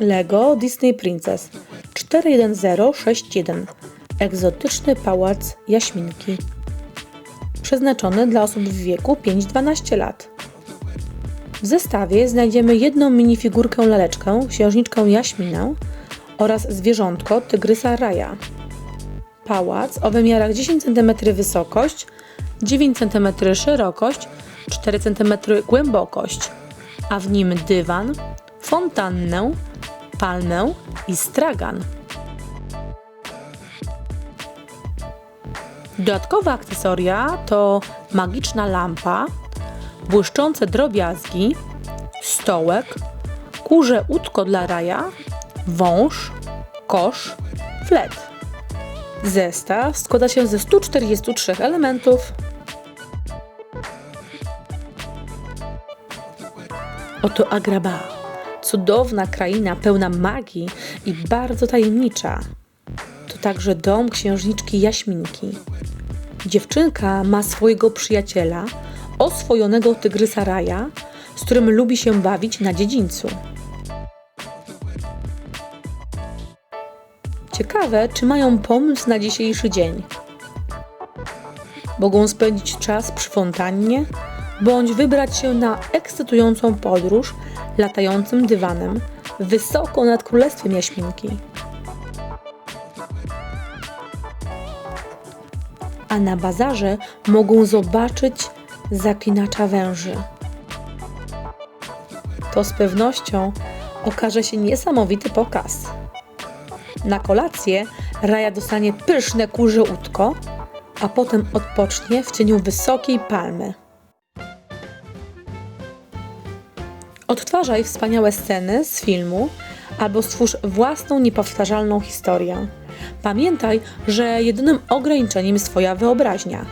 Lego Disney Princess 41061 Egzotyczny pałac Jaśminki Przeznaczony dla osób w wieku 5-12 lat. W zestawie znajdziemy jedną minifigurkę laleczkę, księżniczkę Jaśminę oraz zwierzątko tygrysa Raja. Pałac o wymiarach 10 cm wysokość, 9 cm szerokość, 4 cm głębokość, a w nim dywan, fontannę, palmę i stragan. Dodatkowe akcesoria to magiczna lampa, błyszczące drobiazgi, stołek, kurze łódko dla raja, wąż, kosz, flet. Zestaw składa się ze 143 elementów. Oto Agrabah, cudowna kraina pełna magii i bardzo tajemnicza. To także dom księżniczki Jaśminki. Dziewczynka ma swojego przyjaciela, oswojonego tygrysa Raja, z którym lubi się bawić na dziedzińcu. Ciekawe, czy mają pomysł na dzisiejszy dzień. Mogą spędzić czas przy fontannie, bądź wybrać się na ekscytującą podróż latającym dywanem wysoko nad królestwem Jaśminki. A na bazarze mogą zobaczyć zaklinacza węży. To z pewnością okaże się niesamowity pokaz. Na kolację Raja dostanie pyszne kurze łódko, a potem odpocznie w cieniu wysokiej palmy. Odtwarzaj wspaniałe sceny z filmu albo stwórz własną niepowtarzalną historię. Pamiętaj, że jedynym ograniczeniem jest Twoja wyobraźnia.